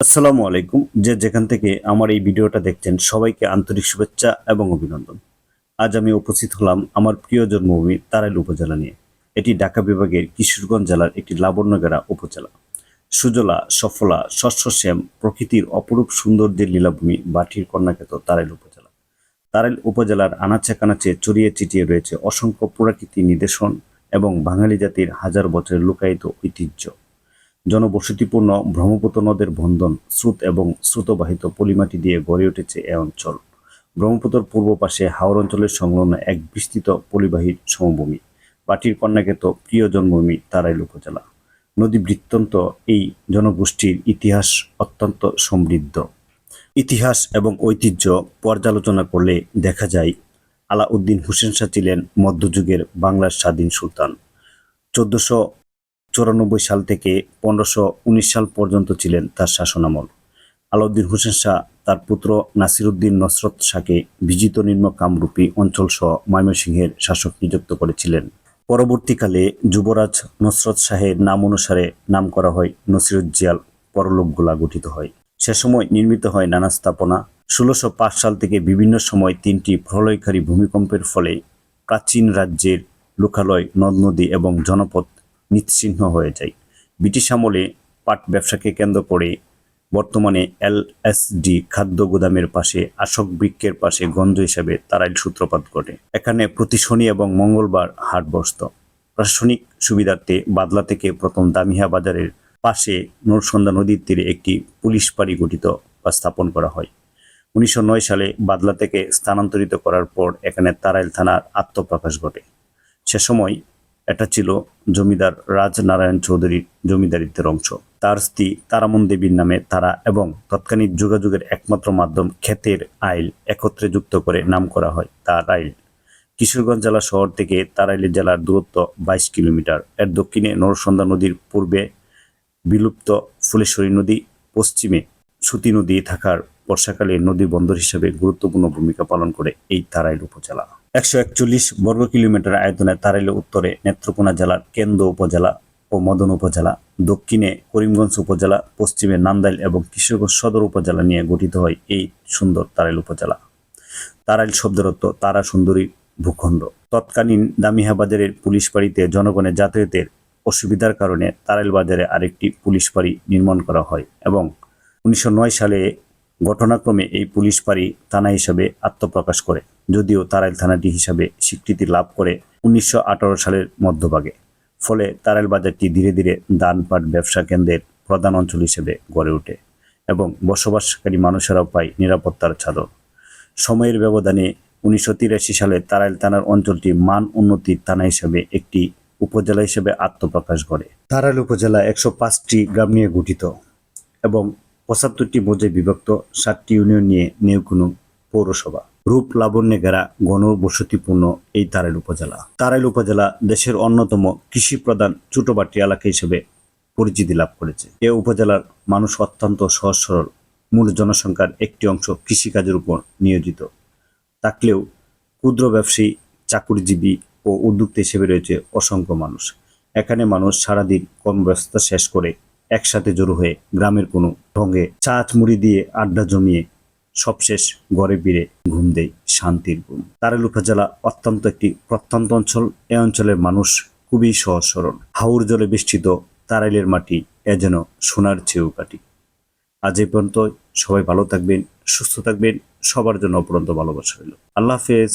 আসসালামু আলাইকুম। যে যেখান থেকে আমার এই ভিডিওটা দেখছেন, সবাইকে আন্তরিক শুভেচ্ছা এবং অভিনন্দন। আজ আমি উপস্থিত হলাম আমার প্রিয় জন্মভূমি তারাইল উপজেলা নিয়ে। এটি ঢাকা বিভাগের কিশোরগঞ্জ জেলার একটি লাবণ্যগেরা উপজেলা। সুজলা, সফলা শস্যশ্যাম প্রকৃতির অপরূপ সৌন্দর্যের লীলাভূমি বাটির কন্যাখ্যাত তারাইল উপজেলা। তারাইল উপজেলার আনাচে কানাচে চড়িয়ে চিটিয়ে রয়েছে অসংখ্য পুরাকৃতি নিদর্শন এবং বাঙালি জাতির হাজার বছরের লুকায়িত ঐতিহ্য। জনবসতিপূর্ণ ব্রহ্মপুত্র নদের বন্ধন, স্রোত এবং স্রোতবাহিত পলিমাটি দিয়ে গড়ে উঠেছে এ অঞ্চল। ব্রহ্মপুত্র পূর্ব পাশে হাওর অঞ্চলের সংলগ্ন এক বিস্তৃত পলিবাহী সমভূমি। পাটির কন্যাকেত প্রিয় জন্মভূমি তারাইল উপজেলা। নদী বৃত্তন্ত এই জনগোষ্ঠীর ইতিহাস অত্যন্ত সমৃদ্ধ। ইতিহাস এবং ঐতিহ্য পর্যালোচনা করলে দেখা যায়, আলাউদ্দিন হুসেন শাহ ছিলেন মধ্যযুগের বাংলার স্বাধীন সুলতান। চোদ্দশো চৌরানব্বই সাল থেকে পনেরোশো সাল পর্যন্ত ছিলেন তার শাসনামল। আলাউদ্দিন হোসেন শাহ তার পুত্র নাসিরুদ্দিন নসরত শাহকে বিজিত নিম্ন কামরূপী অঞ্চলসহ ময়মনসিংহের শাসক নিযুক্ত করেছিলেন। পরবর্তীকালে যুবরাজ নসরত শাহের নাম অনুসারে নাম করা হয় নসিরুজ্জিয়াল পরলোকগুলা গঠিত হয়। সে সময় নির্মিত হয় নানা স্থাপনা। ষোলোশো সাল থেকে বিভিন্ন সময় তিনটি প্রলয়কারী ভূমিকম্পের ফলে প্রাচীন রাজ্যের লোকালয়, নদ নদী এবং জনপদ নিশ্চিহ্ন হয়ে যায়। ব্রিটিশ আমলে পাট ব্যবসাকে কেন্দ্র করে বর্তমানে এলএসডি খাদ্য গুদামের পাশে আশোক বৃক্ষের পাশে গঞ্জ হিসাবে তারাইল সূত্রপাত ঘটে। এখানে প্রতি শনি এবং মঙ্গলবার হাট বসত। প্রশাসনিক সুবিধার্থে বাদলা থেকে প্রথম দামিহা বাজারের পাশে নরসন্দা নদীর তীরে একটি পুলিশ পাড়ি গঠিত বা স্থাপন করা হয়। উনিশশো নয় সালে বাদলা থেকে স্থানান্তরিত করার পর এখানে তারাইল থানার আত্মপ্রকাশ ঘটে। সে সময় এটা ছিল জমিদার রাজনারায়ণ চৌধুরীর জমিদারিত্বের অংশ। তার স্ত্রী তারামন দেবীর নামে তারা এবং তৎকালীন যোগাযোগের একমাত্র মাধ্যম ক্ষেতের আইল একত্রে যুক্ত করে নাম করা হয় তার আইল। কিশোরগঞ্জ জেলা শহর থেকে তারাইল জেলার দূরত্ব বাইশ কিলোমিটার। এর দক্ষিণে নরসন্দা নদীর পূর্বে বিলুপ্ত ফুলেশ্বরী নদী, পশ্চিমে সুতি নদী থাকার বর্ষাকালে নদী বন্দর হিসেবে গুরুত্বপূর্ণ ভূমিকা পালন করে এই তারাইল উপজেলা। একশো একচল্লিশ বর্গ কিলোমিটার আয়তনে তারাইল উত্তরে নেত্রকোনা জেলার কেন্দ্র উপজেলা ও মদন উপজেলা, দক্ষিণে করিমগঞ্জ উপজেলা, পশ্চিমে নান্দাইল এবং কিশোরগঞ্জ সদর উপজেলা নিয়ে গঠিত হয় এই সুন্দর তারাইল উপজেলা। তারাইল শব্দের অর্থ তারা সুন্দরী ভূখণ্ড। তৎকালীন দামিহা বাজারের পুলিশ বাড়িতে জনগণের যাতায়াতের অসুবিধার কারণে তারাইল বাজারে আরেকটি পুলিশ বাড়ি নির্মাণ করা হয় এবং উনিশশো নয় সালে ঘটনাক্রমে এই পুলিশ পাড়ি থানা হিসাবে আত্মপ্রকাশ করে, যদিও তারাইল থানাটি হিসাবে স্বীকৃতি লাভ করে উনিশশো আঠেরো সালের মধ্যভাগে। ফলে তারাইল বাজারটি ধীরে ধীরে দানপাট ব্যবসা কেন্দ্রের প্রধান অঞ্চল হিসেবে গড়ে ওঠে এবং বসবাসকারী মানুষেরাও পায় নিরাপত্তার চাদর। সময়ের ব্যবধানে উনিশশো তিরাশি সালে তারাইল থানার অঞ্চলটি মান উন্নতির থানা হিসেবে একটি উপজেলা হিসেবে আত্মপ্রকাশ করে। তারাইল উপজেলা একশো পাঁচটি গ্রাম নিয়ে গঠিত এবং পঁচাত্তরটি মৌজে বিভক্ত সাতটি ইউনিয়ন নিয়ে নেউকুনু পৌরসভা। রূপ লাবণ্যে ঘেরা গণবসতিপূর্ণ এই তারাইল উপজেলা। তারাইল উপজেলা দেশের অন্যতম কৃষি প্রধান চুটোবাটি এলাকা হিসেবে পরিচিতি লাভ করেছে। এ উপজেলার মানুষ অত্যন্ত সহজ সরল। মূল জনসংখ্যার একটি অংশ কৃষিকাজের উপর নিয়োজিত। থাকলেও ক্ষুদ্র ব্যবসায়ী, চাকুরিজীবী ও উদ্যোক্তা হিসেবে রয়েছে অসংখ্য মানুষ। এখানে মানুষ সারাদিন কর্মব্যস্ততা শেষ করে একসাথে জড়ো হয়ে গ্রামের কোনো ঢঙ্গে চাচ মুড়ি দিয়ে আড্ডা জমিয়ে সবশেষ গড়ে ফিরে ঘুম দেয় শান্তির ঘুম। তারেল উপজেলা অত্যন্ত একটি প্রত্যন্ত অঞ্চল। এ অঞ্চলের মানুষ খুবই সহজ সরল হাউর জলে বেষ্টিত তারাইলের মাটি এ যেন সোনার চেয়েও কাটি আজ এই পর্যন্ত সবাই ভালো থাকবেন, সুস্থ থাকবেন, সবার জন্য অপরন্ত ভালোবাসা রইল। আল্লাহ হাফেজ।